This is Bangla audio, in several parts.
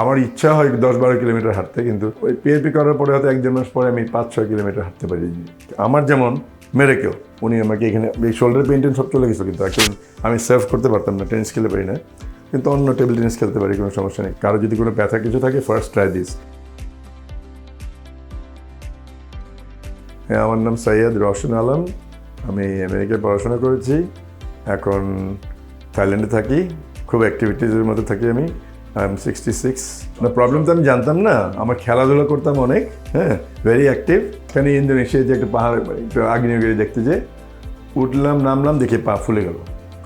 আমার ইচ্ছা হয় দশ বারো কিলোমিটার হাঁটতে, কিন্তু ওই পিএপি করার পরে হয়তো এক দেড় মাস পরে আমি পাঁচ ছয় কিলোমিটার হাঁটতে পারি। আমার যেমন মেরে কেউ উনি আমাকে এখানে এই শোল্ডার পেন্টেন সব চলে গেছে কিন্তু এখন আমি সার্ভ করতে পারতাম না টেনিস খেলতে পারি না। কিন্তু অন্য টেবিল টেনিস খেলতে পারি, কোনো সমস্যা নেই। কারও যদি কোনো ব্যথা কিছু থাকে ফার্স্ট ট্রাই দিস হ্যাঁ আমার নাম সৈয়দ রশন আলম। আমি আমেরিকায় পড়াশোনা করেছি। এখন থাইল্যান্ডে থাকি। খুব অ্যাক্টিভিটিজের মধ্যে থাকি আমি। আই এম সিক্সটি সিক্স না প্রবলেম তো আমি জানতাম না। আমার খেলাধুলা করতাম অনেক হ্যাঁ ভেরি অ্যাক্টিভ কেন ইন্দোনেশিয়া যে একটা পাহাড় আগ্নেয়গিরি দেখতে যে উঠলাম, নামলাম, দেখে পা ফুলে গেল।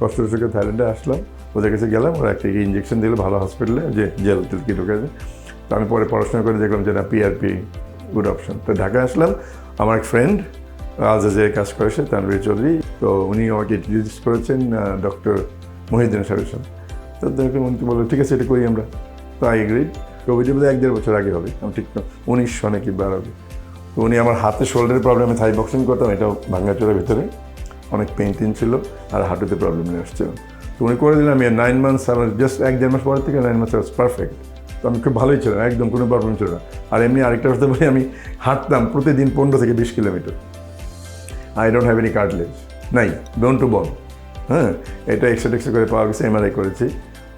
কষ্ট করে থাইল্যান্ডে আসলাম। ওদের কাছে গেলাম, ওরা একটা ইঞ্জেকশন দিল, ভালো হসপিটালে যে জেল টেল কি ঢুকেছে তো আমি পরে পড়াশোনা করে দেখলাম যে না পিআরপি গুড অপশন তো ঢাকায় আসলাম, আমার এক ফ্রেন্ড আজাজে কাজ করেছে তানভীর চৌধুরী। তো উনি আমাকে ইন্ট্রোডিউস করেছেন ডক্টর মহিউদ্দিন সাহেবের সাথে। তো উনি বলল, ঠিক আছে, এটা করি আমরা। তো আই এগ্রিড কোভিডের মধ্যে এক দেড় বছর আগে হবে। আমি ঠিক উনিশ সনে কি বার হবে। তো উনি আমার হাতে শোল্ডারের প্রবলেমে থাই বক্সিং করতাম, এটাও ভাঙ্গাচোরের ভিতরে। অনেক পেন পেন্টিং ছিল, আর হাঁটুতে প্রবলেম নিয়ে আসছে। তো উনি করে দিলাম নাইন মান্থস আমার জাস্ট এক দেড় মাস পরের থেকে নাইন মান্থস ওয়াজ পারফেক্ট তো আমি খুব ভালোই ছিল একদম কোনো প্রবলেম ছিল না। আর এমনি আরেকটা কথা বলি, আমি হাঁটতাম প্রতিদিন পনেরো থেকে বিশ kilometre. I don't have any cartilage নাই ডোন্ট টু বোন হ্যাঁ এটা এক্সট্রা টেক্সট্রা করে পাওয়া গেছে এমআরআই করেছি।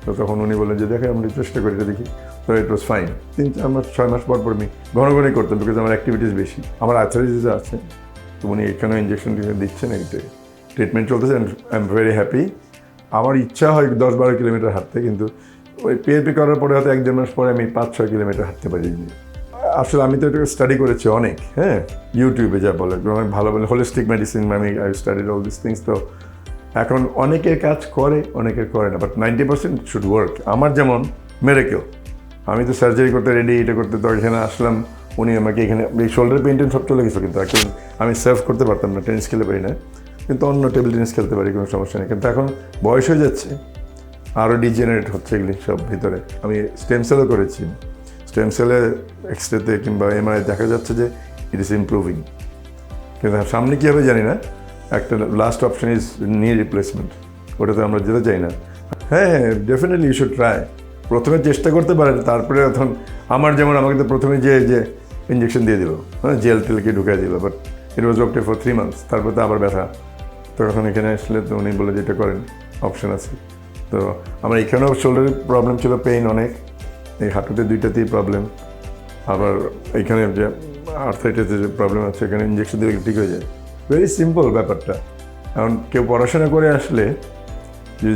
তো তখন উনি বললেন যে, দেখে, আমরা চেষ্টা করি এটা দেখি। তো ইট ওয়াজ ফাইন তিন চার মাস ছয় মাস পর পর আমি ঘন ঘনই করতাম বিকজ আমার অ্যাক্টিভিটিস বেশি। আমার আর্থারাইটিস আছে। তো উনি এখানেও ইঞ্জেকশন দিচ্ছেন এইটাই ট্রিটমেন্ট চলতেছে আই এম ভেরি হ্যাপি আমার ইচ্ছা হয় দশ বারো কিলোমিটার হাঁটতে, কিন্তু ওই পিএপি করার পরে হয়তো এক দেড় মাস পরে আমি পাঁচ, ছয় কিলোমিটার হাঁটতে পারি। আসলে আমি তো এটাকে স্টাডি করেছি অনেক হ্যাঁ। ইউটিউবে যা বলে ভালো বলে হোলিস্টিক মেডিসিন আমি I studied all this things তো এখন অনেকের কাজ করে, অনেকের করে না but ninety percent should work আমার যেমন, মেরে কেউ। আমি তো সার্জারি করতে রেডি এটা করতে তো এখানে আসলাম, উনি আমাকে এখানে, এই শোল্ডার পেন্টেন সব চলে গেছে কিন্তু এখন আমি সার্ভ করতে পারতাম না টেনিস খেলতে পারি না। কিন্তু অন্য টেবিল টেনিস খেলতে পারি, কোনো সমস্যা নেই। কিন্তু এখন বয়স হয়ে যাচ্ছে আরও ডিজেনারেট হচ্ছে এগুলি সব ভিতরে। আমি স্টেম সেলও করেছি। স্টেম সেলে এক্সরেতে কিংবা এমআরআই দেখা যাচ্ছে যে ইট ইস ইম্প্রুভিং কিন্তু সামনে কী হবে জানি না। একটা last option is knee replacement ওটাতে আমরা যেতে চাই না। হ্যাঁ হ্যাঁ ডেফিনেটলি ইউ শুড ট্রাই প্রথমে চেষ্টা করতে পারেন, তারপরে এখন আমার যেমন আমাকে তো প্রথমে যে যে ইঞ্জেকশন দিয়ে দিল হ্যাঁ জেল টেলকে ঢুকিয়ে দিল but it was okay for three months তারপর তো আবার ব্যথা। তো এখন এখানে আসলে তো উনি বলে যেটা করেন অপশন আছে। তো আমার এখানেও শোল্ডারের প্রবলেম ছিল পেইন অনেক, এই হাঁটুতে দুইটাতেই প্রবলেম আবার এখানে যে আর্থাইটিসের যে প্রবলেম আছে, এখানে ইঞ্জেকশন দিলে ঠিক হয়ে যায়। ভেরি সিম্পল ব্যাপারটা। এখন কেউ পড়াশোনা করে আসলে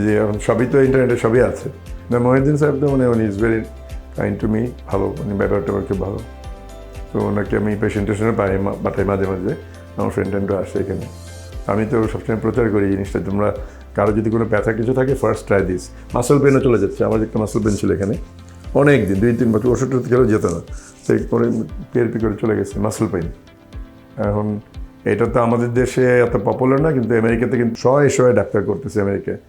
যে এখন সবই তো ইন্টারনেটে সবই আছে। না, মহিউদ্দিন সাহেব তো মানে উনি is very kind to me ভালো, উনি ব্যাপারটা আমার খুব ভালো। তো ওনাকে আমি প্রেজেন্টেশনে পাই পাঠাই মাঝে মাঝে, আমার ফ্রেন্ড আসে এখানে। আমি তো সবসময় প্রচার করি জিনিসটা, তোমরা কারও যদি কোনো ব্যথা কিছু থাকে ফার্স্ট ট্রাই দিস মাসল পেনও চলে যাচ্ছে, আমার একটা মাসল পেন ছিল এখানে। অনেক দিন দুই, তিন বছর ওষুধ খেলেও যেত না। সেই পরে পিআরপি করে চলে গেছে মাসল পেন এখন এটা তো আমাদের দেশে এত পপুলার না, কিন্তু আমেরিকাতে কিন্তু শয়ে শয়ে ডাক্তার করতেছে আমেরিকায়।